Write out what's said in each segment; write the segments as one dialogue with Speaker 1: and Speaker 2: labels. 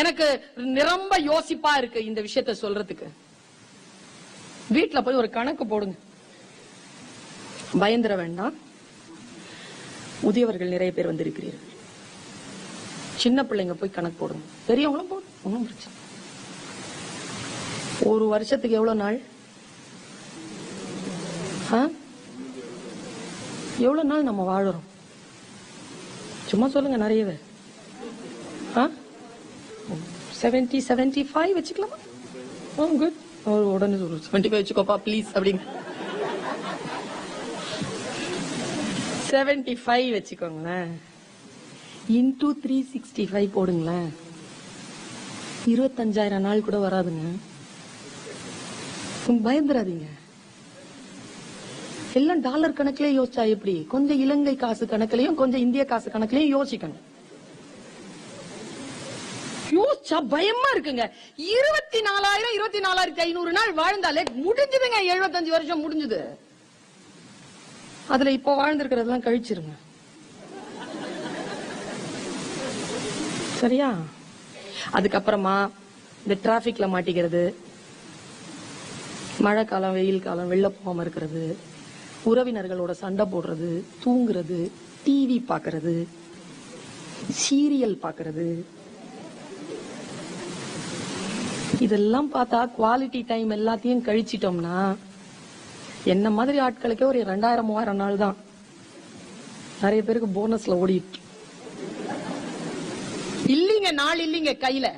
Speaker 1: எனக்கு நிரம்ப யோசிப்பா இருக்கு இந்த விஷயத்த சொல்றதுக்கு. வீட்டுல போய் ஒரு கணக்கு போடுங்க. பயந்துட வேண்டாம். முதியவர்கள் நிறைய பேர் வந்திருக்கிறீர்கள். சின்ன பிள்ளைங்க போய் கணக்கு போடுங்க. பெரியவங்களும் போடும் ஒன்றும் பிரச்சனை ஒரு வருஷத்துக்கு எவ்வளவு நாள்? ஆ? எவ்வளவு நாள் நம்ம வாழுறோம்? சும்மா சொல்லுங்க நிறையவே ஆ? செவன்டி செவன்டி ஃபைவ் வச்சுக்கலாமா ஓ குட் உடனே சொல்லு செவன்டி ஃபைவ் வச்சுக்கோப்பா ப்ளீஸ் அப்படிங்க. செவன்டி ஃபைவ் வச்சுக்கோங்களேன். இன்டூ த்ரீ சிக்ஸ்டி ஃபைவ் போடுங்களேன். இருபத்தஞ்சாயிரம் நாள் கூட வராதுங்க. பயந்துடாதீங்க எல்லாம் டாலர் கணக்கிலே யோசிச்சா எப்படி? கொஞ்சம் இலங்கை காசு கணக்கிலையும் கொஞ்சம் இந்திய காசு கணக்கிலையும் யோசிக்கணும். நினைச்சா பயமா இருக்குங்க. இருபத்தி நாலாயிரம் இருபத்தி நாலாயிரத்தி ஐநூறு நாள் வாழ்ந்தாலே முடிஞ்சதுங்க. எழுபத்தஞ்சு வருஷம் முடிஞ்சது. அதுல இப்போ வாழ்ந்திருக்கிறதெல்லாம் கழிச்சிருங்க. சரியா? அதுக்கப்புறமா இந்த டிராபிக்ல மாட்டிக்கிறது. மழை காலம் வெயில் காலம் வெளில போகாம இருக்கிறது. உறவினர்களோட சண்டை போடுறது தூங்குறது டிவி பார்க்கிறது சீரியல் பார்க்கிறது இதெல்லாம் பார்த்தா குவாலிட்டி டைம் எல்லாத்தையும் கழிச்சிட்டோம்னா என்ன மாதிரி ஆட்களுக்கே ஒரு ரெண்டாயிரம் மூவாயிரம் நாள் தான். நிறைய பேருக்கு போனஸ்ல ஓடிட்டு. இல்லீங்க நாள் இல்லீங்க கையில.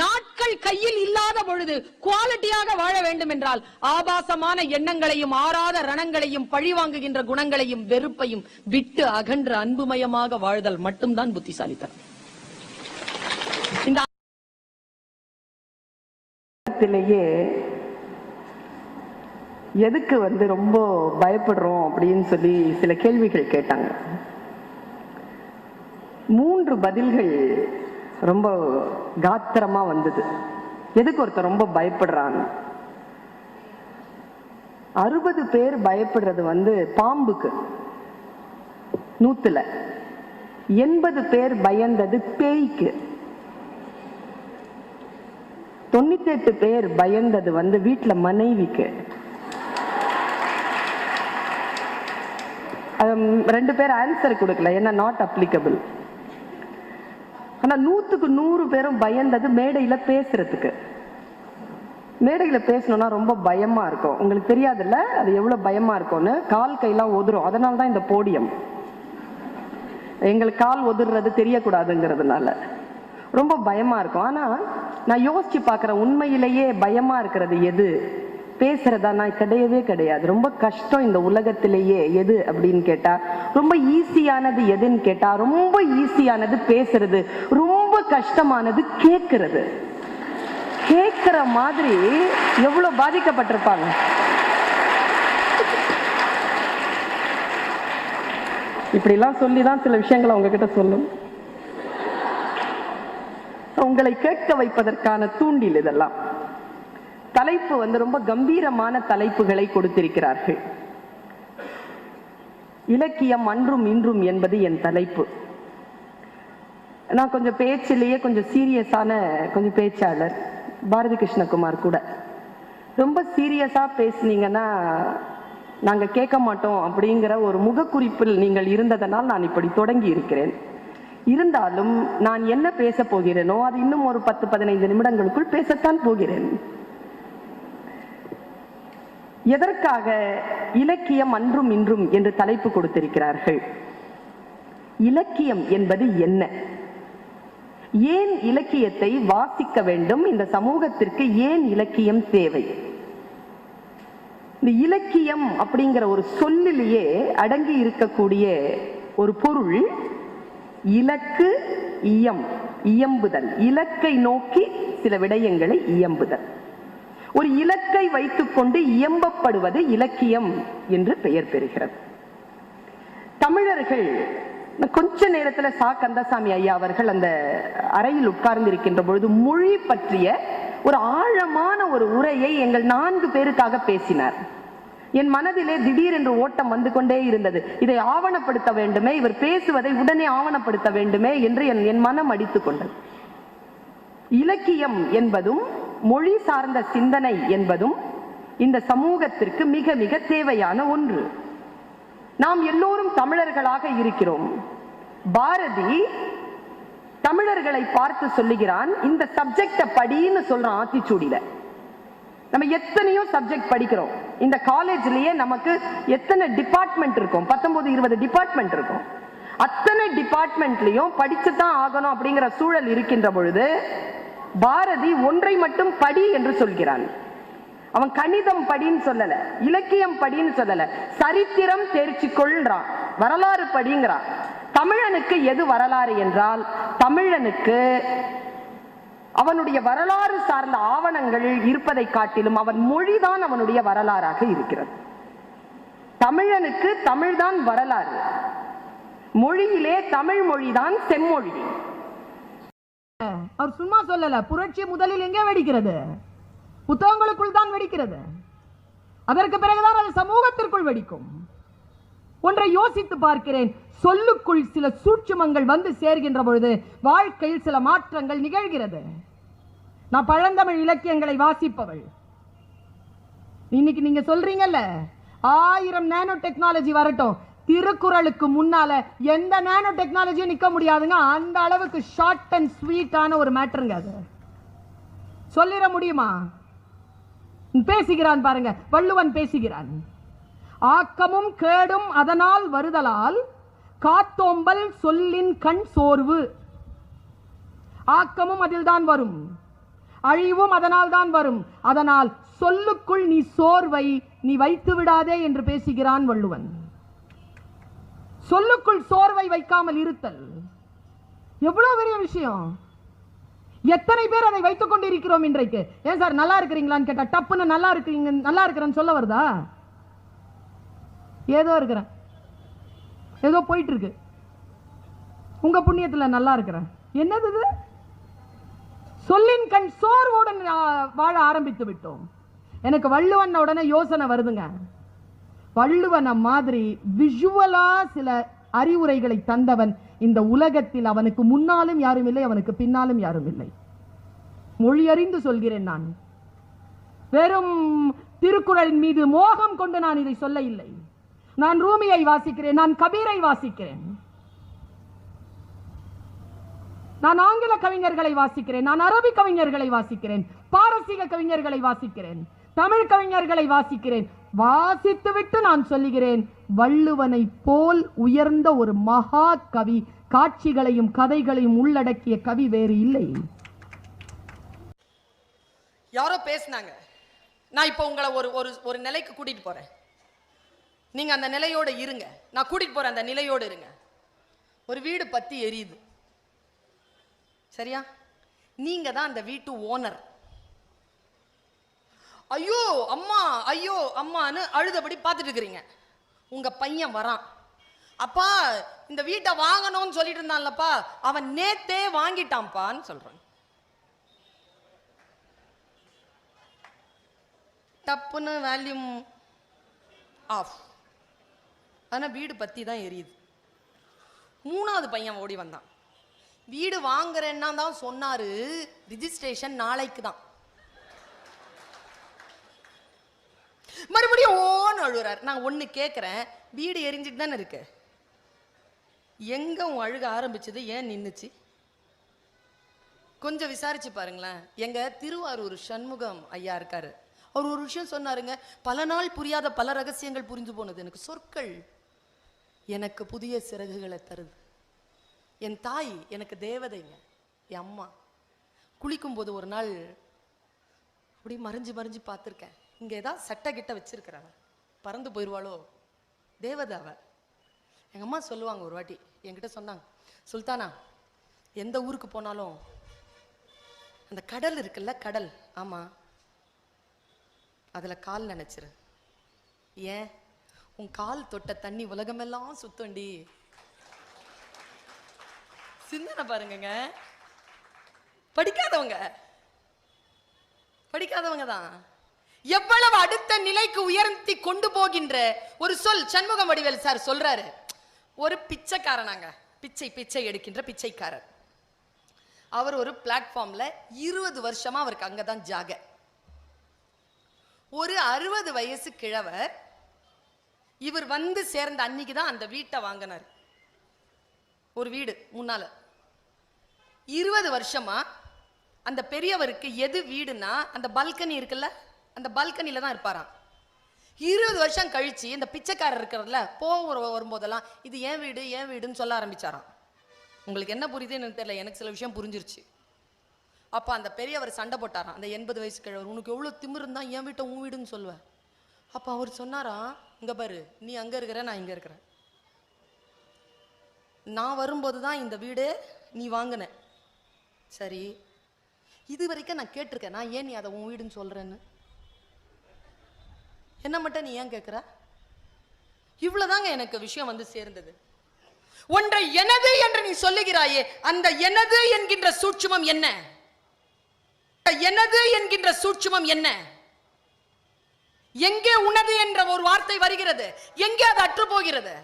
Speaker 1: நாட்கள் கையில் இல்லாத பொழுது குவாலிட்டியாக வாழ வேண்டும் என்றால் ஆபாசமான எண்ணங்களையும் ஆறாத ரணங்களையும் பழிவாங்குகின்ற குணங்களையும் வெறுப்பையும் விட்டு அகன்ற அன்புமயமாக வாழ்தல் மட்டும்தான் புத்திசாலித்தனம் இந்த
Speaker 2: உலகத்திலேயே எதுக்கு வந்து ரொம்ப பயப்படுறோம் அப்படின்னு சொல்லி சில கேள்விகள் கேட்டாங்க. மூன்று பதில்கள் ரொம்ப காத்திரமா வந்தது. எதுக்கு ஒருத்தர் ரொம்ப பயப்படுறாங்க? அறுபது பேர் பயப்படுறது வந்து பாம்புக்கு நூத்துல. எண்பது பேர் பயந்தது பேய்க்கு. தொண்ணூத்தி எட்டு பேர் பயந்தது வந்து வீட்டுல மனைவிக்கு. ரெண்டு பேர் ஆன்சர் கொடுக்கல ஏன்னா நாட் அப்ளிகபிள் ஆனா நூத்துக்கு நூறு பேரும் பயந்தது மேடையில பேசுறதுக்கு. மேடையில பேசணும்னா ரொம்ப பயமா இருக்கும். உங்களுக்கு தெரியாதுல்ல? அது எவ்வளவு பயமா இருக்கும்னு? கால் கையெல்லாம் ஒதுரும். அதனால தான் இந்த போடியம். எங்களுக்கு கால் ஒதுறது தெரியக்கூடாதுங்கிறதுனால. ரொம்ப பயமா இருக்கும். ஆனா நான் யோசிச்சு பார்க்கிறேன் உண்மையிலேயே பயமா இருக்கிறது எது? பேசுறதா? நான் கிடையவே கிடையாது. ரொம்ப கஷ்டம் இந்த உலகத்திலேயே எது அப்படின்னு கேட்டா ரொம்ப ஈஸியானது எதுன்னு கேட்டா ரொம்ப ஈஸியானது பேசுறது ரொம்ப கஷ்டமானது கேட்கறது கேட்கிற மாதிரி எவ்வளவு பாதிக்கப்பட்டிருப்பாங்க? இப்படிலாம் சொல்லி தான் சில விஷயங்களை உங்ககிட்ட சொல்லும். உங்களை கேட்க வைப்பதற்கான தூண்டில் இதெல்லாம். தலைப்பு வந்து ரொம்ப கம்பீரமான தலைப்புகளை கொடுத்திருக்கிறார்கள். இலக்கியம் அன்றும் இன்றும் என்பது என் தலைப்பு. நான் கொஞ்சம் பேச்சிலேயே கொஞ்சம் சீரியஸான கொஞ்சம் பேச்சாளர் பாரதி கிருஷ்ணகுமார் கூட. ரொம்ப சீரியஸாக பேசுனீங்கன்னா நாங்கள் கேட்க மாட்டோம் அப்படிங்கிற ஒரு முகக்குறிப்பில் நீங்கள் இருந்ததனால் நான் இப்படி தொடங்கி இருக்கிறேன். இருந்தாலும் நான் என்ன பேச போகிறேனோ அது இன்னும் ஒரு பத்து பதினைந்து நிமிடங்களுக்குள் பேசத்தான் போகிறேன். எதற்காக இலக்கியம் அன்றும் இன்றும் என்று தலைப்பு கொடுத்திருக்கிறார்கள்? இலக்கியம் என்பது என்ன? ஏன் இலக்கியத்தை வாசிக்க வேண்டும்? இந்த சமூகத்திற்கு ஏன் இலக்கியம் தேவை? இந்த இலக்கியம் அப்படிங்கிற ஒரு சொல்லிலேயே அடங்கி இருக்கக்கூடிய ஒரு பொருள் இலக்கு இயம் இயம்புதல். இலக்கை நோக்கி சில விடயங்களை இயம்புதல். ஒரு இலக்கை வைத்துக்கொண்டு இயம்பப்படுவது இலக்கியம் என்று பெயர் பெறுகிறது. தமிழர்கள் கொஞ்ச நேரத்தில் சா. கந்தசாமி ஐயா அவர்கள் அந்த அறையில் உட்கார்ந்து இருக்கின்ற பொழுது மொழி பற்றிய ஒரு ஆழமான ஒரு உரையை எங்கள் நான்கு பேருக்காக பேசினார். என் மனதிலே திடீரென்று ஓட்டம் வந்து கொண்டே இருந்தது. இதை ஆவணப்படுத்த வேண்டுமே இவர் பேசுவதை உடனே ஆவணப்படுத்த வேண்டுமே என்று என் என் மனம் அடித்துக் கொண்டது. இலக்கியம் என்பதும் மொழி சார்ந்த சிந்தனை என்பதும் இந்த சமூகத்திற்கு மிக மிக தேவையான ஒன்று. நாம் எல்லோரும் தமிழர்களாக இருக்கிறோம். பாரதி தமிழர்களை பார்த்து சொல்லுகிறான் இந்த சப்ஜெக்ட படின்னு சொல்றான் ஆத்திச்சூடியில. நம்ம எத்தனையோ சப்ஜெக்ட் படிக்கிறோம். இந்த காலேஜ்லயே நமக்கு எத்தனை டிபார்ட்மெண்ட் இருக்கும்? பத்தொன்பது இருபது டிபார்ட்மெண்ட் இருக்கும். அத்தனை டிபார்ட்மெண்ட்லயும் படிச்சு தான் ஆகணும் அப்படிங்கிற சூழல் இருக்கின்ற பொழுது பாரதி ஒன்றை மட்டும் படி என்று சொல்கிறான். அவன் கணிதம் படின்னு சொல்லல இலக்கியம் படின்னு சொல்லல சரித்திரம் தேர்ச்சி கொள்றான் வரலாறு படிங்கிறான். தமிழனுக்கு எது வரலாறு என்றால் தமிழனுக்கு அவனுடைய வரலாறு சார்ந்த ஆவணங்கள் இருப்பதை காட்டிலும் அவன் மொழிதான் அவனுடைய வரலாறாக இருக்கிறது. தமிழனுக்கு தமிழ்தான் வரலாறு. மொழியிலே தமிழ் மொழிதான் செம்மொழி.
Speaker 3: அவர் சும்மா சொல்லல. புரட்சி முதலில் எங்கே வெடிக்கிறது? புத்தகங்களுக்குள் தான் வெடிக்கிறது. அதற்கு பிறகுதான் அது சமூகத்திற்குள் வெடிக்கும். ஒன்றை யோசித்து பார்க்கிறேன். சொல்லுக்குள் சில சூட்சுமங்கள் வந்து சேர்கின்ற பொழுது வாழ்க்கையில் சில மாற்றங்கள் நிகழ்கிறது. நான் பழந்தமிழ் இலக்கியங்களை வாசிப்பவள். இன்னைக்கு நீங்க சொல்றீங்கல்ல? ஆயிரம் நானோ டெக்னாலஜி வரட்டும். திருக்குறளுக்கு முன்னால எந்த நேனோ டெக்னாலஜியும் நிக்க முடியாதுங்க. அந்த அளவுக்கு ஷார்ட் அண்ட் ஸ்வீட்டான ஒரு மேட்டருங்க அது. சொல்லிட முடியுமா? பேசுகிறான் பாருங்க. வள்ளுவன் பேசுகிறான். ஆக்கமும் கேடும் அதனால் வருதலால் காத்தோம்பல் சொல்லின் கண் சோர்வு. ஆக்கமும் அதில்தான் வரும். அழிவும் அதனால் தான் வரும். அதனால் சொல்லுக்குள் நீ சோர்வை நீ வைத்து விடாதே என்று பேசுகிறான் வள்ளுவன். சொல்லுக்குள் சோர்வை வைக்காமல் இருத்தல். எவ்வளவு பெரிய விஷயம். எத்தனை பேர் அதை வைத்துக் கொண்டிருக்கிறோம் இன்றைக்கு. ஏன் சார் நல்லா இருக்கிறீங்களான்னு கேட்டா டப்புன்னு நல்லா இருக்கிறீங்க நல்லா இருக்கிறேன்னு சொல்ல வருதா? ஏதோ இருக்கிறேன். ஏதோ போயிட்டுருக்கு. உங்கள் புண்ணியத்தில் நல்லா இருக்கிறேன். என்னது இது? சொல்லின் கண் சோர்வுடன் வாழ ஆரம்பித்து விட்டோம். எனக்கு வள்ளுவன் உடனே யோசனை வருதுங்க. வள்ளுவனை மாதிரி விஷுவலா சில அறிவுரைகளை தந்தவன் இந்த உலகத்தில் அவனுக்கு முன்னாலும் யாரும் இல்லை அவனுக்கு பின்னாலும் யாரும் இல்லை. மொழியறிந்து சொல்கிறேன் நான். வெறும் திருக்குறளின் மீது மோகம் கொண்டு நான் இதை சொல்ல இல்லை. நான் ரூமியை வாசிக்கிறேன் நான் கபீரை வாசிக்கிறேன். நான் ஆங்கில கவிஞர்களை வாசிக்கிறேன் நான் அரபி கவிஞர்களை வாசிக்கிறேன் பாரசீக கவிஞர்களை வாசிக்கிறேன் தமிழ் கவிஞர்களை வாசிக்கிறேன். வாசித்துவிட்டு நான் சொல்லுகிறேன் வள்ளுவனை போல் உயர்ந்த ஒரு மகா கவி காட்சிகளையும் கதைகளையும் உள்ளடக்கிய கவி வேறு இல்லை.
Speaker 1: யாரோ பேசுனாங்க. நான் இப்போ உங்களை ஒரு ஒரு ஒரு நிலைக்கு கூட்டிட்டு போறேன். நீங்கள் அந்த நிலையோட இருங்க. நான் கூட்டிகிட்டு போகிறேன் அந்த நிலையோடு இருங்க. ஒரு வீடு பற்றி எரியுது. சரியா? நீங்கள் தான் அந்த வீட்டு ஓனர். ஐயோ அம்மா ஐயோ அம்மான்னு அழுதபடி பார்த்துட்டு இருக்கிறீங்க. உங்கள் பையன் வரான். அப்பா இந்த வீட்டை வாங்கணும்னு சொல்லிட்டு இருந்தான்லப்பா. அவன் நேத்தே வாங்கிட்டான்ப்பான்னு சொல்கிறான் டப்புன்னு வேல்யூம் ஆஃப் ஆனால் வீடு பற்றி தான் எரியுது. மூணாவது பையன் ஓடி வந்தான். வீடு வாங்குறேன்னா தான் சொன்னார் ரிஜிஸ்ட்ரேஷன் நாளைக்கு தான். மறுபடியும் ஓன்னு அழுகிறார். நான் ஒன்று கேட்குறேன் வீடு எரிஞ்சிட்டு தானே இருக்கு? எங்கே உன் அழுக ஆரம்பிச்சது? ஏன் நின்றுச்சு கொஞ்சம் விசாரிச்சு பாருங்களேன். எங்கள் திருவாரூர் சண்முகம் ஐயா இருக்காரு. அவர் ஒரு விஷயம் சொன்னாருங்க பல நாள் புரியாத பல ரகசியங்கள் புரிஞ்சு போனது. எனக்கு சொற்கள் எனக்கு புதிய சிறகுகளை தருது. என் தாய் எனக்கு தேவதைங்க என் அம்மா. குளிக்கும்போது ஒரு நாள் அப்படி மறைஞ்சு மறைஞ்சு பார்த்துருக்கேன். இங்கே ஏதாவது சட்டை கிட்ட வச்சிருக்கிறாங்க பறந்து போயிடுவாளோ தேவதை அவள் எங்கள் அம்மா சொல்லுவாங்க ஒரு வாட்டி என்கிட்ட சொன்னாங்க சுல்தானா எந்த ஊருக்கு போனாலும் அந்த கடல் இருக்குல்ல கடல். ஆமாம் அதில் கால் நினச்சிரு. ஏன்? உன் கால் தொட்ட தண்ணி உலகமெல்லாம் சுத்தண்டி சிந்தனை பாருங்கங்க. படிக்காதவங்க. படிக்காதவங்க தான். எவ்வளவு அடுத்த நிலைக்கு உயர்த்தி கொண்டு போகின்ற ஒரு சொல் சண்முகம் வடிவேல் சார் சொல்றாரு. ஒரு பிச்சைக்காரனாங்க. பிச்சை பிச்சை எடுக்கின்ற பிச்சைக்காரர். அவர் ஒரு பிளாட்ஃபார்ம்ல இருபது வருஷமா அவருக்கு அங்கதான் ஜாக. ஒரு அறுபது வயசு கிழவர் இவர் வந்து சேர்ந்த அன்னைக்கு தான் அந்த வீட்டை வாங்கினார். ஒரு வீடு முன்னால். இருபது வருஷமா அந்த பெரியவருக்கு எது வீடுனா அந்த பல்கனி இருக்குல்ல அந்த பல்கனியில் தான் இருப்பாராம். இருபது வருஷம் கழித்து இந்த பிச்சைக்காரர் இருக்கிறதுல போக வரும்போதெல்லாம் இது ஏன் வீடு ஏன் வீடுன்னு சொல்ல ஆரம்பிச்சாராம். உங்களுக்கு என்ன புரியுதுன்னு எனக்கு தெரியல எனக்கு சில விஷயம் புரிஞ்சிருச்சு. அப்போ அந்த பெரியவர் சண்டை போட்டாராம். அந்த எண்பது வயசு கிழவர் உனக்கு எவ்வளோ திமிரு என் வீட்டை உன் வீடுன்னு சொல்லுவேன் அப்போ அவர் சொன்னாராம் இங்கே பாரு நீ அங்கே இருக்கிற நான் இங்கே இருக்கிறேன். நான் வரும்போது தான் இந்த வீடு நீ வாங்கின. சரி இது வரைக்கும் நான் கேட்டிருக்கேன். நான் ஏன் நீ அதை உன் வீடுன்னு சொல்கிறேன்னு என்ன மட்டும் நீ ஏன் கேட்குற? இவ்வளோதாங்க எனக்கு விஷயம் வந்து சேர்ந்தது. ஒன்றை எனது என்று நீ சொல்லுகிறாயே அந்த எனது என்கின்ற சூட்சுமம் என்ன? எனது என்கின்ற சூட்சுமம் என்ன? எங்கே உனது என்ற ஒரு வார்த்தை வருகிறது? எங்கே அது அற்று போகிறது?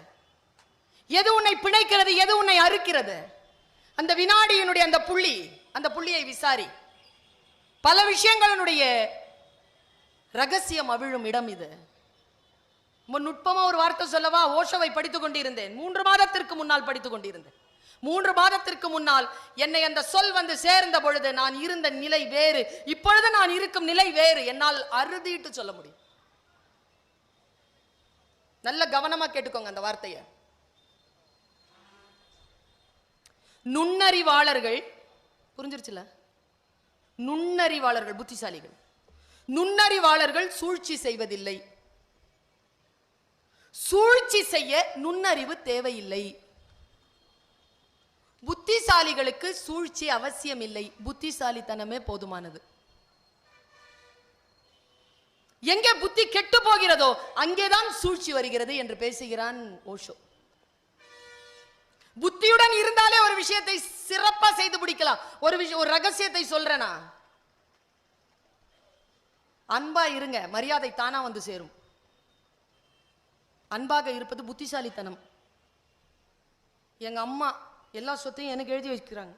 Speaker 1: எது உன்னை பிணைக்கிறது? எது உன்னை அறுக்கிறது? அந்த வினாடியினுடைய அந்த புள்ளி அந்த புள்ளியை விசாரி. பல விஷயங்களினுடைய ரகசியம் அவிழும் இடம் இது. நுட்பமா ஒரு வார்த்தை சொல்லவா? ஓஷோவை படித்துக் கொண்டிருந்தேன். மூன்று மாதத்திற்கு முன்னால் படித்துக் கொண்டிருந்தேன். மூன்று மாதத்திற்கு முன்னால் என்னை அந்த சொல் வந்து சேர்ந்த பொழுது நான் இருந்த நிலை வேறு. இப்பொழுது நான் இருக்கும் நிலை வேறு. என்னால் அறுதிட்டு சொல்ல முடியும். நல்ல கவனமா கேட்டுக்கோங்க அந்த வார்த்தையை. நுண்ணறிவாளர்கள் புரிஞ்சிருச்சுல? நுண்ணறிவாளர்கள் புத்திசாலிகள். நுண்ணறிவாளர்கள் சூழ்ச்சி செய்வதில்லை. சூழ்ச்சி செய்ய நுண்ணறிவு தேவையில்லை. புத்திசாலிகளுக்கு சூழ்ச்சி அவசியம் இல்லை புத்திசாலித்தனமே போதுமானது. எங்கே புத்தி கெட்டு போகிறதோ அங்கேதான் சூழ்ச்சி வருகிறது என்று பேசுகிறான் ஓஷோ. புத்தியுடன் இருந்தாலே ஒரு விஷயத்தை சிறப்பா செய்து பிடிக்கலாம். ஒரு விஷயம் ஒரு ரகசியத்தை சொல்றேனா? அன்பா இருங்க மரியாதை தானா வந்து சேரும். அன்பாக இருப்பது புத்திசாலித்தனம். எங்க அம்மா எல்லா சொத்தையும் எனக்கு எழுதி வைக்கிறாங்க.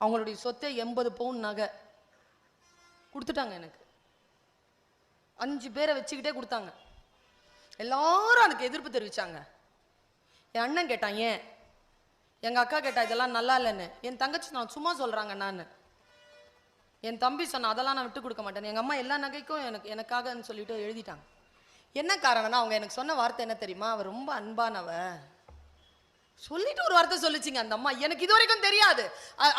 Speaker 1: அவங்களுடைய சொத்தை எண்பது பவுன் நகை. கொடுத்துட்டாங்க எனக்கு. அஞ்சு பேரை வச்சுக்கிட்டே கொடுத்தாங்க. எல்லாரும் அதுக்கு எதிர்ப்பு தெரிவித்தாங்க என் அண்ணன் கேட்டான் ஏன்? எங்கள் அக்கா கேட்டா இதெல்லாம் நல்லா இல்லைன்னு. என் தங்கச்சி நான் சும்மா சொல்கிறாங்க நான் என் தம்பி சொன்ன அதெல்லாம் நான் விட்டு கொடுக்க மாட்டேன் எங்கள் அம்மா எல்லா நகைக்கும் எனக்கு எனக்காகன்னு சொல்லிட்டு எழுதிட்டாங்க. என்ன காரணம்னா அவங்க எனக்கு சொன்ன வார்த்தை என்ன தெரியுமா? அவள் ரொம்ப அன்பானவ. சொல்லிட்டு ஒரு வார்த்தை சொல்லுச்சுங்க அந்த அம்மா. எனக்கு இது வரைக்கும் தெரியாது.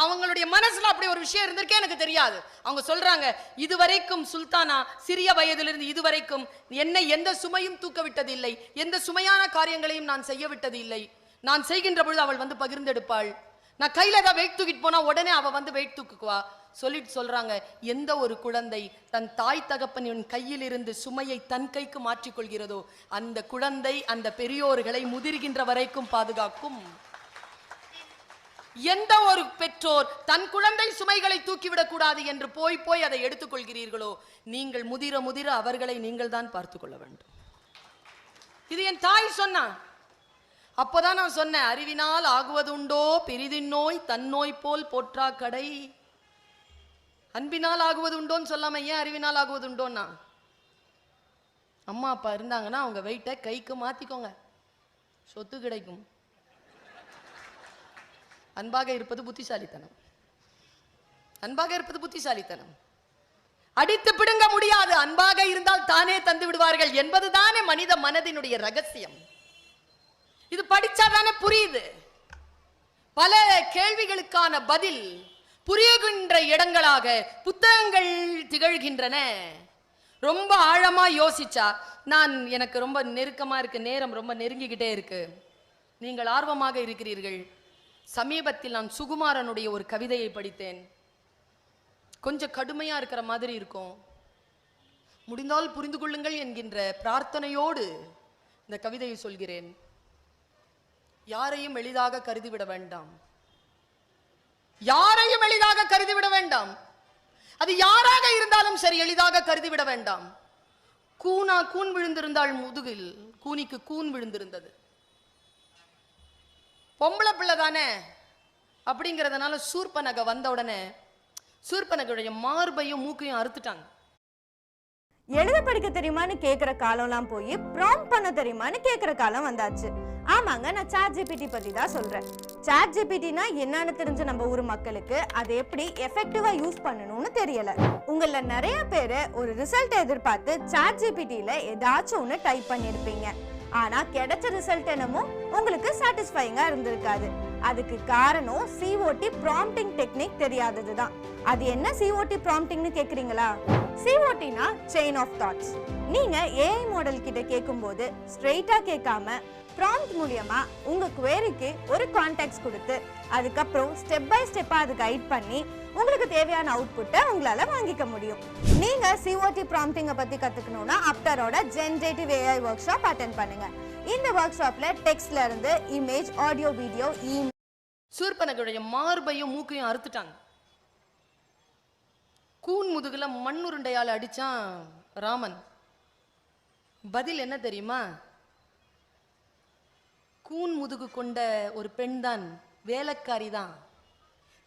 Speaker 1: அவங்களுடைய மனசுல அப்படி ஒரு விஷயம் இருந்திருக்கே எனக்கு தெரியாது. அவங்க சொல்றாங்க இதுவரைக்கும் சுல்தானா சிறிய வயதிலிருந்து இதுவரைக்கும் என்னை எந்த சுமையும் தூக்க விட்டதில்லை எந்த சுமையான காரியங்களையும் நான் செய்ய விட்டது இல்லை நான் செய்கின்ற பொழுது அவள் வந்து பகிர்ந்தெடுப்பாள். நான் கையில ஏதாவது வெயிட் தூக்கிட்டு போனா உடனே அவ வந்து வெயிட் தூக்குக்குவா சொல்லிட்டு சொல்றாங்க எந்த ஒரு குழந்தை தன் தாய் தகப்பனின் கையில் இருந்து சுமையை தன் கைக்கு மாற்றிக்கொள்கிறதோ அந்த குழந்தை அந்த பெரியோர்களை முதிர்கின்ற வரைக்கும் பாதுகாக்கும். எந்த ஒரு பெற்றோர் தன் குழந்தை சுமைகளை தூக்கிவிடக் கூடாது என்று போய் போய் அதை எடுத்துக்கொள்கிறீர்களோ நீங்கள் முதிர முதிர அவர்களை நீங்கள் தான் பார்த்து கொள்ள வேண்டும். இது என் தாய் சொன்னா. அப்போதான் நான் சொன்னேன் அறிவினால் ஆகுவதுண்டோ பெரிதின் நோய் தன்னோய் போல் போற்றா கடை. அன்பினால் ஆகுவது உண்டோன்னு சொல்லாம ஏன் அறிவினால் ஆகுவது உண்டோன்னா? அம்மா அப்பா இருந்தாங்கன்னா அவங்க வெயிட்டை கைக்கு மாத்திக்கோங்க. சொத்து கிடைக்கும். அன்பாக இருப்பது புத்திசாலித்தனம். அன்பாக இருப்பது புத்திசாலித்தனம். அடித்து பிடுங்க முடியாது. அன்பாக இருந்தால் தானே தந்து விடுவார்கள் என்பதுதானே மனித மனதினுடைய ரகசியம். இது படிச்சாதானே புரியுது. பல கேள்விகளுக்கான பதில் புரியுகின்ற இடங்களாக புத்தகங்கள் திகழ்கின்றன. ரொம்ப ஆழமா யோசிச்சா நான் எனக்கு ரொம்ப நெருக்கமா இருக்கு நேரம் ரொம்ப நெருங்கிக்கிட்டே இருக்கு. நீங்கள் ஆர்வமாக இருக்கிறீர்கள். சமீபத்தில் நான் சுகுமாரனுடைய ஒரு கவிதையை படித்தேன். கொஞ்சம் கடுமையா இருக்கிற மாதிரி இருக்கும். முடிந்தால் புரிந்து கொள்ளுங்கள் என்கின்ற பிரார்த்தனையோடு இந்த கவிதையை சொல்கிறேன். யாரையும் எளிதாக கருதிவிட வேண்டாம். யாரையும் எளிதாக கருதிவிட வேண்டாம். அது யாராக இருந்தாலும் சரி எளிதாக கருதிவிட வேண்டாம். கூனா கூன் விழுந்திருந்தாள் முதுகில் கூனிக்கு கூன் விழுந்திருந்தது. பொம்பளை பிள்ளை தானே? அப்படிங்கிறதுனால சூர்பனக வந்த உடனே சூர்பனகையுடைய மார்பையும் மூக்கையும் அறுத்துட்டாங்க.
Speaker 4: எழுத படிக்க தெரியுமான்னு கேட்குற காலம்லாம் போய் ப்ராம்ப்ட் பண்ண தெரியுமான்னு கேட்குற காலம் வந்தாச்சு. ஆமாங்க நான் சாட் ஜிபிடி பற்றி தான் சொல்கிறேன் சாட் ஜிபிடினா என்னன்னு தெரிஞ்ச நம்ம ஊர் மக்களுக்கு அதை எப்படி எஃபெக்டிவாக யூஸ் பண்ணணும்னு தெரியலை. உங்களில் நிறைய பேர் ஒரு ரிசல்ட் எதிர்பார்த்து சாட் ஜிபிடியில் ஏதாச்சும் ஒன்று டைப் பண்ணியிருப்பீங்க ஆனால் கிடைச்ச ரிசல்ட் என்னமோ உங்களுக்கு சாட்டிஸ்ஃபைங்காக இருந்திருக்காது. அதுக்கு காரணம் சிஓடி ப்ராம்ப்டிங் டெக்னிக் தெரியாதது தான் அது என்ன சிஓடி ப்ராம்ப்டிங்னு கேட்குறீங்களா சிஓடினா செயின் ஆஃப் தாட்ஸ் நீங்கள் ஏஐ மாடல் கிட்ட கேட்கும்போது ஸ்ட்ரெயிட்டாக கேட்காம ப்ராம்ப்ட் மூலியமா உங்கள் குவேரிக்கு ஒரு கான்டாக்ட்ஸ் கொடுத்து அதுக்கப்புறம் ஸ்டெப் பை ஸ்டெப்பாக அது கைட் பண்ணி உங்களுக்கு தேவையான அவுட்புட்டை உங்களால் வாங்கிக்க முடியும். நீங்கள் சிஓடி ப்ராம்ப்டிங்கை பற்றி கற்றுக்கணுன்னா அப்டரோட generative AI workshop attend பண்ணுங்க. இந்த ஒர்க் ஷாப்பில் டெக்ஸ்ட்லேருந்து இமேஜ் ஆடியோ வீடியோ இ
Speaker 1: சூர்பனகையுடைய மார்பையும் மூக்கையும் அறுத்துட்டாங்க. கூன் முதுகுல மண்ணுருண்டையால் அடிச்சான் ராமன். பதில் என்ன தெரியுமா? கூன் முதுகு கொண்ட ஒரு பெண்தான் வேலைக்காரி தான்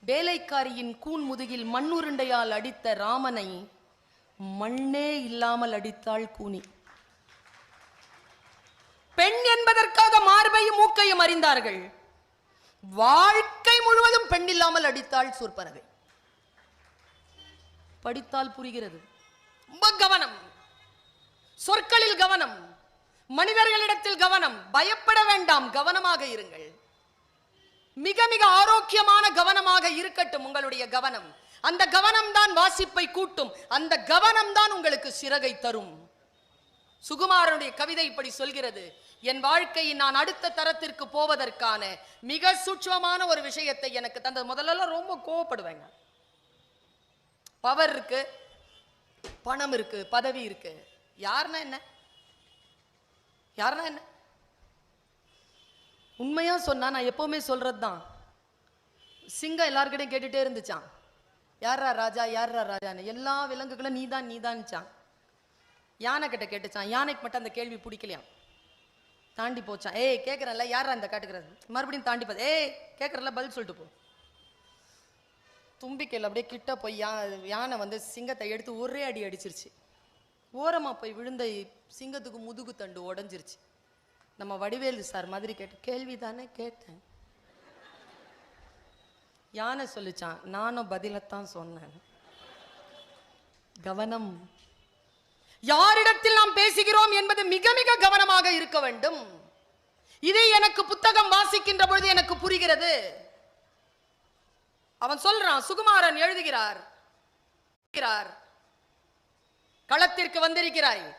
Speaker 1: வேலைக்காரியின் கூன் முதுகில் மண்ணுருண்டையால் அடித்த ராமனை மண்ணே இல்லாமல் அடித்தாள் கூனி. பெண் என்பதற்காக மார்பையும் மூக்கையும் அறிந்தார்கள். வாழ்க்கை முழுவதும் பெண் இல்லாமல் அடித்தாள் சூர்பனகை படித்தால் புரிகிறது. ரொம்ப கவனம். சொற்களில் கவனம். மனிதர்களிடத்தில் கவனம். பயப்பட வேண்டாம். கவனமாக இருங்கள். மிக மிக ஆரோக்கியமான கவனமாக இருக்கட்டும் உங்களுடைய கவனம். அந்த கவனம் தான் வாசிப்பை கூட்டும். அந்த கவனம் தான் உங்களுக்கு சிறகை தரும். சுகுமாரனுடைய கவிதை இப்படி சொல்கிறது. என் வாழ்க்கையின் நான் அடுத்த தரத்திற்கு போவதற்கான மிக சூட்சமான ஒரு விஷயத்தை எனக்கு தந்தது. முதல்ல ரொம்ப கோவப்படுவேங்க. பவர் இருக்கு பணம் இருக்கு பதவி இருக்கு. யாருன்னா என்ன? யாருன்னா என்ன? உண்மையா சொன்னா நான் எப்பவுமே சொல்றது தான் சிங்கம் எல்லார்கிட்டையும் கேட்டுட்டே இருந்துச்சான் யாரா ராஜா யாரா ராஜான்னு? எல்லா விலங்குகளும் நீதான் நீதான்ச்சான் யானை கிட்ட கேட்டுச்சான் யானைக்கு மட்டும் அந்த கேள்வி பிடிக்கலையாம். தாண்டி போச்சான். ஏய் கேட்குறல யாரா இந்த காட்டுக்கிறது? மறுபடியும் தாண்டி போது. ஏய் கேட்குறல பதில் சொல்லிட்டு போ. தும்பிக்கையில் அப்படியே கிட்ட போய் யா யானை வந்து சிங்கத்தை எடுத்து ஒரே அடி அடிச்சிருச்சு. ஓரமாக போய் விழுந்த சிங்கத்துக்கு முதுகு தண்டு உடஞ்சிருச்சு. நம்ம வடிவேலு சார் மாதிரி கேட்டு கேள்வி தானே கேட்டேன். யானை சொல்லிச்சான் நானும் பதிலத்தான் சொன்னேன். கவனம் யாரிடத்தில் நாம் பேசுகிறோம் என்பது மிக மிக கவனமாக இருக்க வேண்டும். இதை எனக்கு புத்தகம் வாசிக்கின்ற பொழுது எனக்கு புரிகிறது. அவன் சொல்றான் சுகுமாரன் எழுதுகிறார். களத்திற்கு வந்திருக்கிறாய்.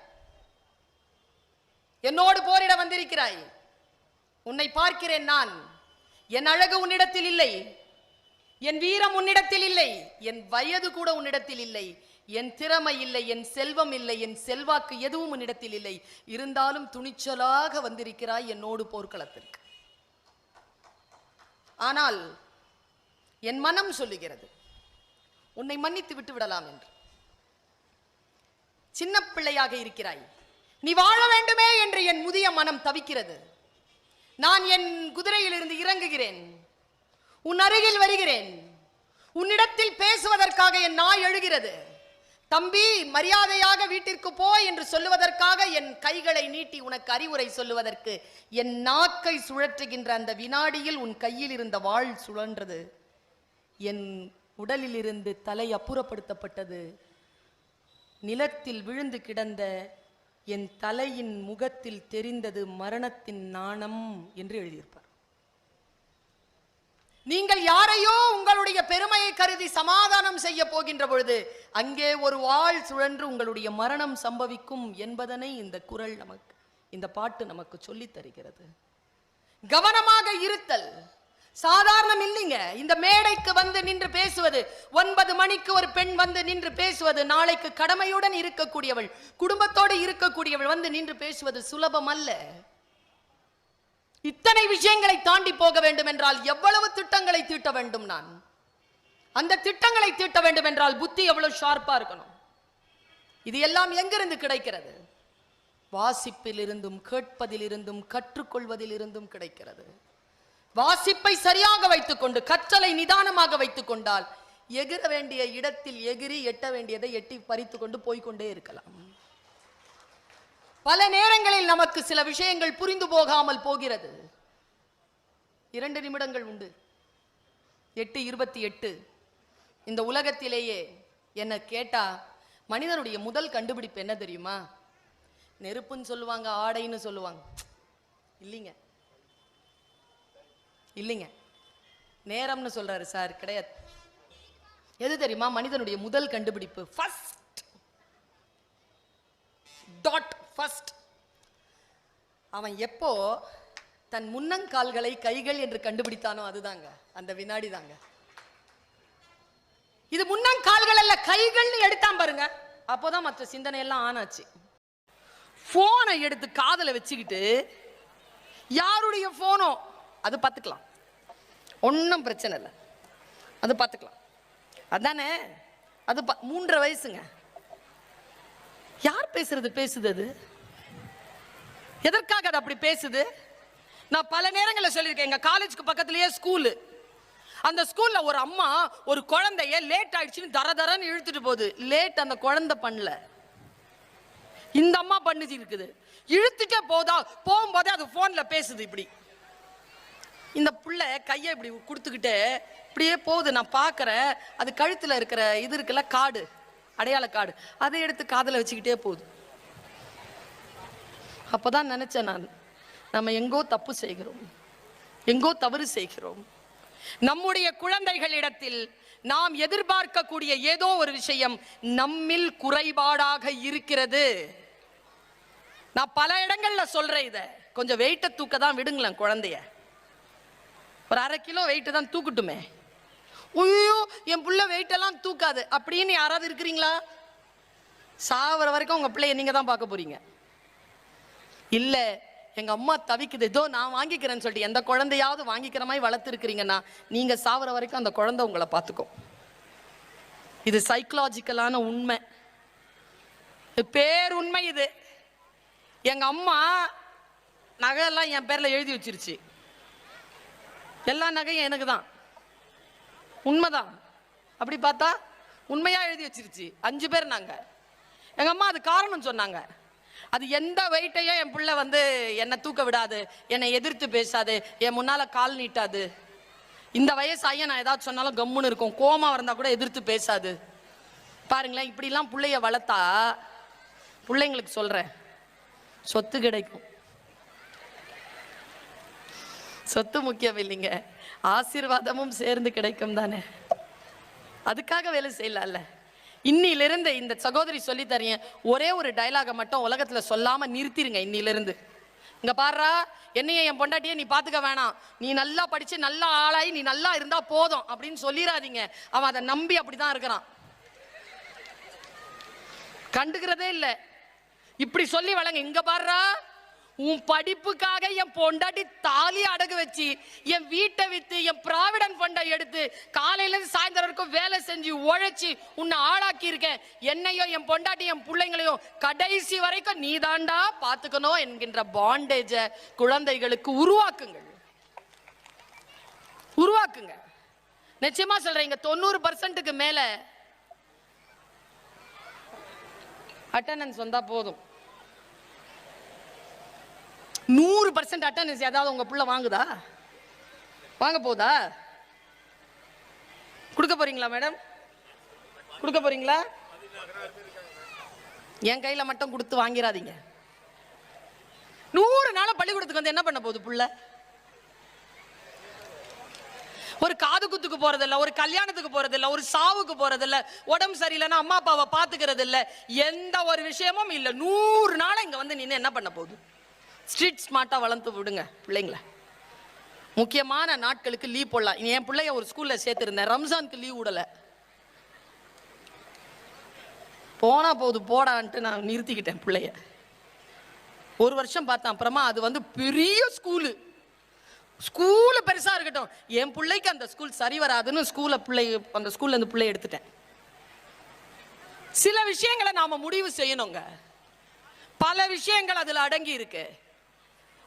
Speaker 1: என்னோடு போரிட வந்திருக்கிறாய். உன்னை பார்க்கிறேன் நான். என் அழகு உன்னிடத்தில் இல்லை. என் வீரம் உன்னிடத்தில் இல்லை. என் வயது கூட உன்னிடத்தில் இல்லை. என் திறமை இல்லை என் செல்வம் இல்லை என் செல்வாக்கு எதுவும் உன்னிடத்தில் இல்லை. இருந்தாலும் துணிச்சலாக வந்திருக்கிறாய் என்னோடு போர்க்களத்திற்கு. ஆனால் என் மனம் சொல்லுகிறது உன்னை மன்னித்து விட்டு விடலாம் என்று. சின்ன பிள்ளையாக இருக்கிறாய். நீ வாழ வேண்டுமே என்று என் முதிய மனம் தவிக்கிறது. நான் என் குதிரையிலிருந்து இறங்குகிறேன். உன் அருகில் வருகிறேன். உன்னிடத்தில் பேசுவதற்காக என் நாய் எழுகிறது தம்பி மரியாதையாக வீட்டிற்கு போ என்று சொல்லுவதற்காக என் கைகளை நீட்டி உனக்கு அறிவுரை சொல்லுவதற்கு என் நாக்கை சுழற்றுகின்ற அந்த வினாடியில் உன் கையில் இருந்த வாள் சுழன்றது. என் உடலிலிருந்து தலை அப்புறப்படுத்தப்பட்டது. நிலத்தில் விழுந்து கிடந்த என் தலையின் முகத்தில் தெரிந்தது மரணத்தின் நாணம் என்று எழுதியிருப்பார். நீங்கள் யாரையோ உங்களுடைய பெருமையை கருதி சமாதானம் செய்ய போகின்ற பொழுது அங்கே ஒரு வாழ் சுழன்று உங்களுடைய மரணம் சம்பவிக்கும் என்பதனை இந்த குரல் நமக்கு இந்த பாட்டு நமக்கு சொல்லித் தருகிறது. கவனமாக இருத்தல். சாதாரணம் இல்லைங்க. இந்த மேடைக்கு வந்து நின்று பேசுவது ஒன்பது மணிக்கு ஒரு பெண் வந்து நின்று பேசுவது நாளைக்கு கடமையுடன் இருக்கக்கூடியவள் குடும்பத்தோடு இருக்கக்கூடியவள் வந்து நின்று பேசுவது சுலபம் அல்ல இத்தனை விஷயங்களை தாண்டி போக வேண்டும் என்றால் எவ்வளவு திட்டங்களை தீட்ட வேண்டும் நான்? அந்த திட்டங்களை தீட்ட வேண்டும் என்றால் புத்தி எவ்வளவு ஷார்ப்பா இருக்கணும்? இது எல்லாம் எங்கிருந்து கிடைக்கிறது? வாசிப்பில் இருந்தும் கேட்பதில் இருந்தும் கற்றுக்கொள்வதில் இருந்தும் கிடைக்கிறது. வாசிப்பை சரியாக வைத்துக்கொண்டு கற்றலை நிதானமாக வைத்துக்கொண்டால் எகிர வேண்டிய இடத்தில் எகிரி எட்ட வேண்டியதை எட்டி பறித்து கொண்டு போய்கொண்டே இருக்கலாம். பல நேரங்களில் நமக்கு சில விஷயங்கள் புரிந்து போகாமல் போகிறது. இரண்டு நிமிடங்கள் உண்டு. எட்டு இருபத்தி எட்டு. இந்த உலகத்திலேயே என்ன கேட்டா மனிதனுடைய முதல் கண்டுபிடிப்பு என்ன தெரியுமா? நெருப்புன்னு சொல்லுவாங்க ஆடைன்னு சொல்லுவாங்க. இல்லைங்க. இல்லைங்க. நேரம்னு சொல்றாரு சார் கிடையாது. எது தெரியுமா? மனிதனுடைய முதல் கண்டுபிடிப்பு. ஃபர்ஸ்ட் டாட் ஃபர்ஸ்ட் அவன் எப்போ தன் முன்னங்கால்களை கைகள் என்று கண்டுபிடித்தானோ அதுதாங்க அந்த வினாடி தாங்க இது முன்னங்கால்கள் அல்ல கைகள்னு எடுத்தான் பாருங்க. அப்போதான் மற்ற சிந்தனை எல்லாம் ஆனாச்சு போனை எடுத்து காதல வச்சுக்கிட்டு யாருடைய போனோ அது பார்த்துக்கலாம். ஒன்றும் பிரச்சனை இல்லை. அது பார்த்துக்கலாம். அதானே? அது ப- மூன்றரை வயசுங்க. யார் பேசுறது பேசுது அது? எதற்காக அது அப்படி பேசுது? நான் பல நேரங்களில் சொல்லியிருக்கேன் எங்கள் காலேஜ்க்கு பக்கத்துலேயே ஸ்கூலு அந்த ஸ்கூல்ல ஒரு அம்மா ஒரு குழந்தைய லேட் ஆயிடுச்சுன்னு தர தரன்னு இழுத்துட்டு போகுது. லேட் அந்த குழந்தை பண்ணல. இந்த அம்மா பண்ணுச்சு இருக்குது. இழுத்துட்டே போதா போகும்போதே அது போன்ல பேசுது இப்படி. இந்த புள்ள கையை இப்படி கொடுத்துக்கிட்டு இப்படியே போகுது. நான் பார்க்குறேன் அது கழுத்தில் இருக்கிற இது இருக்குல்ல காடு. அடையாள கார்டு அதை எடுத்து காதில் வச்சுக்கிட்டே போகுது. அப்பதான் நினச்சேன் நான் நம்ம எங்கோ தப்பு செய்கிறோம். எங்கோ தவறு செய்கிறோம். நம்முடைய குழந்தைகளிடத்தில் நாம் எதிர்பார்க்கக்கூடிய ஏதோ ஒரு விஷயம் நம்மில் குறைபாடாக இருக்கிறது. நான் பல இடங்கள்ல சொல்றேன் இதை. கொஞ்சம் வெயிட்டை தூக்க தான் விடுங்களேன் குழந்தைய. ஒரு அரை கிலோ வெயிட்டு தான் தூக்கட்டுமே. ஐயோ என் பிள்ளை வெயிட்டெல்லாம் தூக்காது. அப்படின்னு யாராவது இருக்கிறீங்களா? சாவர வரைக்கும் உங்கள் பிள்ளைய நீங்கள் தான் பார்க்க போகிறீங்க இல்லை எங்கள் அம்மா தவிக்குது. ஏதோ நான் வாங்கிக்கிறேன்னு சொல்லிட்டு எந்த குழந்தையாவது வாங்கிக்கிற மாதிரி வளர்த்துருக்கிறீங்கன்னா நீங்கள் சாவர வரைக்கும் அந்த குழந்தை உங்களை பார்த்துக்கும். இது சைக்கலாஜிக்கலான உண்மை. இது பேர் உண்மை இது. எங்கள் அம்மா நகையெல்லாம் என் பேரில் எழுதி வச்சிருச்சு. எல்லா நகையும் எனக்கு தான். உண்மைதான். அப்படி பார்த்தா உண்மையாக எழுதி வச்சிருச்சு. அஞ்சு பேர் நாங்கள் எங்கள் அம்மா அது காரணம் சொன்னாங்க. அது எந்த வெயிட்டையும் என் பிள்ளை வந்து என்னை தூக்க விடாது என்னை எதிர்த்து பேசாது என் முன்னால் கால் நீட்டாது. இந்த வயசாகிய நான் ஏதாவது சொன்னாலும் கம்முன்னு இருக்கும். கோமா வந்தால் கூட எதிர்த்து பேசாது. பாருங்களேன் இப்படிலாம் பிள்ளைய வளர்த்தா பிள்ளைங்களுக்கு சொல்கிறேன் சொத்து கிடைக்கும். சொத்து முக்கியம் இல்லைங்க ஆசீர்வாதமும் சேர்ந்து கிடைக்கும் தானே? அதுக்காக வேலை செய்யலாம்ல. இன்னிலிருந்து இந்த சகோதரி சொல்லி தரீங்க ஒரே ஒரு டைலாகை மட்டும் உலகத்துல சொல்லாம நிறுத்திருங்க இன்னிலிருந்து. இங்க பாடுறா என்னைய என் பொண்டாட்டியே நீ பாத்துக்க வேணாம். நீ நல்லா படிச்சு நல்லா ஆளாயி நீ நல்லா இருந்தா போதும் அப்படின்னு சொல்லிடாதீங்க அவன் அதை நம்பி அப்படிதான் இருக்கிறான். கண்டுக்கிறதே இல்லை. இப்படி சொல்லி வழங்க இங்க பாடுறா உன் படிப்புக்காக என் பொண்டாட்டி தாலி அடகு வச்சு என் வீட்டை வித்து என் ப்ராவிடன் ஃபண்டை எடுத்து காலையில இருந்து சாயந்தரம் வரைக்கும் வேலை செஞ்சு உழைச்சி உன்னை ஆளாக்கி இருக்கேன் என்னையோ என் பொண்டாட்டி என் பிள்ளைங்களையோ கடைசி வரைக்கும் நீதாண்டா பாத்துக்கணும் என்கின்ற பாண்டேஜ குழந்தைகளுக்கு உருவாக்குங்கள். உருவாக்குங்க நிச்சயமா சொல்றேன் தொண்ணூறு பர்சன்ட்டுக்கு மேல அட்டண்டன்ஸ் வந்தா போதும். நூறு பர்சன்ட் அட்டண்டன்ஸ் ஏதாவது உங்க புள்ள வாங்குதா? வாங்க போதா? கொடுக்க போறீங்களா மேடம் கொடுக்க போறீங்களா? என் கையில மட்டும் கொடுத்து வாங்கிடாதீங்க நூறு நாள பள்ளிக்கூடத்துக்கு வந்து என்ன பண்ண போகுது புள்ள? ஒரு காது குத்துக்கு போறதில்ல ஒரு கல்யாணத்துக்கு போறதில்ல ஒரு சாவுக்கு போறதில்ல உடம்பு சரியில்லைன்னா அம்மா அப்பாவை பாத்துக்கிறது இல்லை எந்த ஒரு விஷயமும் இல்லை. நூறு நாள் இங்க வந்து நின்று என்ன பண்ண போகுது? ஸ்ட்ரீட் ஸ்மார்ட்டாக வளர்த்து விடுங்க பிள்ளைங்கள. முக்கியமான நாட்களுக்கு லீவ் போடலாம். என் பிள்ளைய ஒரு ஸ்கூலில் சேர்த்துருந்தேன். ரம்ஜானுக்கு லீவ் விடலை. போனா போகுது போடான்ட்டு நான் நிறுத்திக்கிட்டேன் பிள்ளைய. ஒரு வருஷம் பார்த்தேன். அப்புறமா அது வந்து பெரிய ஸ்கூலு ஸ்கூலு பெருசாக இருக்கட்டும். என் பிள்ளைக்கு அந்த ஸ்கூல் சரி வராதுன்னு ஸ்கூலில் பிள்ளை அந்த ஸ்கூலில் இருந்து பிள்ளை எடுத்துட்டேன். சில விஷயங்களை நாம் முடிவு செய்யணுங்க. பல விஷயங்கள் அதில் அடங்கி இருக்குது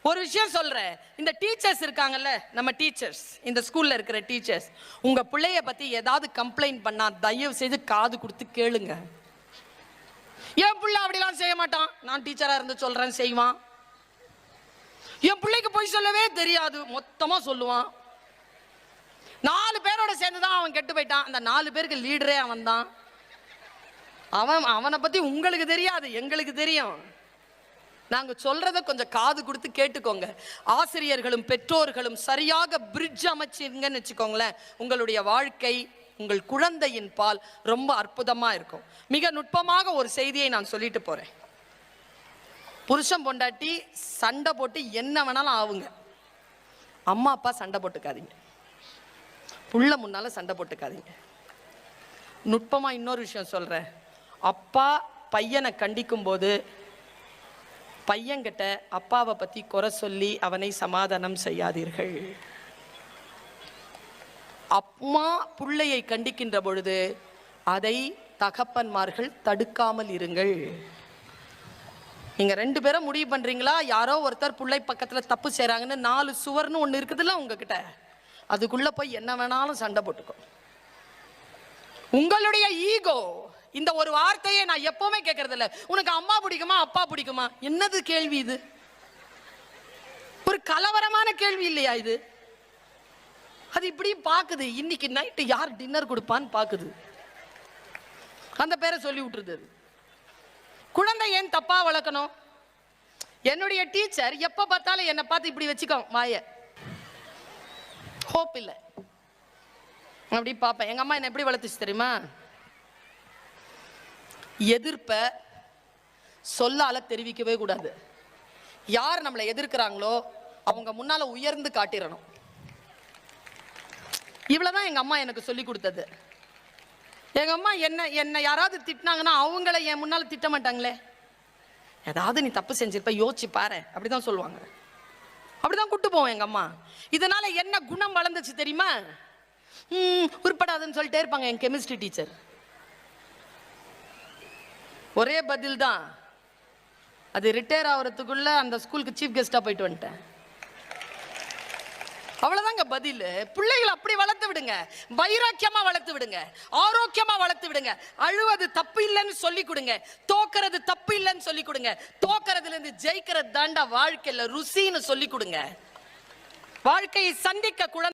Speaker 1: ஒரு விஷயம் சொல்கிறேன் இந்த டீச்சர்ஸ் இருக்காங்கல்ல நம்ம டீச்சர்ஸ் இந்த ஸ்கூலில் இருக்கிற டீச்சர்ஸ் உங்கள் பிள்ளைய பற்றி ஏதாவது கம்ப்ளைண்ட் பண்ணால் தயவு செய்து காது கொடுத்து கேளுங்க. என் பிள்ளை அப்படிலாம் செய்ய மாட்டான். நான் டீச்சராக இருந்து சொல்கிறேன் செய்வான். என் பிள்ளைக்கு போய் சொல்லவே தெரியாது மொத்தமாக சொல்லுவான். நாலு பேரோட சேர்ந்து தான் அவன் கெட்டு போயிட்டான். அந்த நாலு பேருக்கு லீடரே அவன் தான் அவன் அவனை பற்றி உங்களுக்கு தெரியாது எங்களுக்கு தெரியும். நாங்கள் சொல்கிறத கொஞ்சம் காது கொடுத்து கேட்டுக்கோங்க. ஆசிரியர்களும் பெற்றோர்களும் சரியாக பிரிட்ஜ் அமைச்சிருங்கன்னு வச்சுக்கோங்களேன். உங்களுடைய வாழ்க்கை உங்கள் குழந்தையின் பால் ரொம்ப அற்புதமாக இருக்கும். மிக நுட்பமாக ஒரு செய்தியை நான் சொல்லிட்டு போகிறேன் புருஷன் பொண்டாட்டி சண்டை போட்டு என்ன வேணாலும் ஆவுங்க. அம்மா அப்பா சண்டை போட்டுக்காதீங்க. புள்ள முன்னால் சண்டை போட்டுக்காதீங்க. நுட்பமாக இன்னொரு விஷயம் சொல்கிறேன் அப்பா பையனை கண்டிக்கும் போது பையன்கிட்ட அப்பாவை பற்றி குறை சொல்லி அவனை சமாதானம் செய்யாதீர்கள். அம்மா புள்ளையை கண்டிக்கின்ற பொழுது அதை தகப்பன்மார்கள் தடுக்காமல் இருங்கள். நீங்கள் ரெண்டு பேரும் முடிவு பண்ணுறீங்களா யாரோ ஒருத்தர் பிள்ளை பக்கத்தில் தப்பு செய்கிறாங்கன்னு நாலு சுவர்னு ஒன்று இருக்குதுல்ல உங்ககிட்ட? அதுக்குள்ளே போய் என்ன வேணாலும் சண்டை போட்டுக்கோ. உங்களுடைய ஈகோ இந்த ஒரு வார்த்தையை நான் எப்பவுமே கேட்கறது இல்ல உனக்கு அம்மா பிடிக்குமா அப்பா பிடிக்குமா? என்னது கேள்வி இது? ஒரு கலவரமான கேள்வி இல்லையா இது? அது இப்படி பாக்குது. இன்னைக்கு நைட்டு யார் டின்னர் கொடுப்பான்னு பாக்குது. அந்த பேரை சொல்லி விட்டுருது அது. குழந்தை ஏன் தப்பா வளர்க்கணும்? என்னுடைய டீச்சர் எப்ப பார்த்தாலும் என்னை பார்த்து இப்படி வச்சுக்கோ வாய. ஹோப் இல்லை. அப்படி பார்ப்பேன். எங்க அம்மா என்ன எப்படி வளர்த்துச்சு தெரியுமா? எதிர்ப்பை சொல்லால தெரிவிக்கவே கூடாது. யார் நம்மளை எதிர்க்கிறாங்களோ அவங்க முன்னால உயர்ந்து காட்டிடணும் இவ்வளவுதான் எங்க அம்மா எனக்கு சொல்லி கொடுத்தது. எங்க அம்மா என்ன என்ன யாராவது திட்டினாங்கன்னா அவங்கள என் முன்னால திட்ட மாட்டாங்களே. ஏதாவது நீ தப்பு செஞ்சிருப்ப யோசிச்சு பாரு. அப்படிதான் சொல்லுவாங்க. அப்படிதான் கூட்டு போவோம் எங்க அம்மா. இதனால என்ன குணம் வளர்ந்துச்சு தெரியுமா? ம், உருப்படாதுன்னு சொல்லிட்டே இருப்பாங்க என் கெமிஸ்ட்ரி டீச்சர். ஒரே பதில் தான் அது ரிட்டையர் ஆகிறதுக்குள்ள அந்த ஸ்கூலுக்கு சீஃப் கெஸ்டா போயிட்டு வந்துட்டேன். அவ்வளவுதாங்க பதில். பிள்ளைகளை அப்படி வளர்த்து விடுங்க. வைராக்கியமா வளர்த்து விடுங்க. ஆரோக்கியமா வளர்த்து விடுங்க. அழுவது தப்பு இல்லைன்னு சொல்லி கொடுங்க. தோக்கிறது தப்பு இல்லைன்னு சொல்லி கொடுங்க. தோக்கிறதுலேருந்து ஜெயிக்கிறது தாண்டா வாழ்க்கையில ருசின்னு சொல்லி கொடுங்க. வாழ்க்கையை சந்திக்க குழந்தை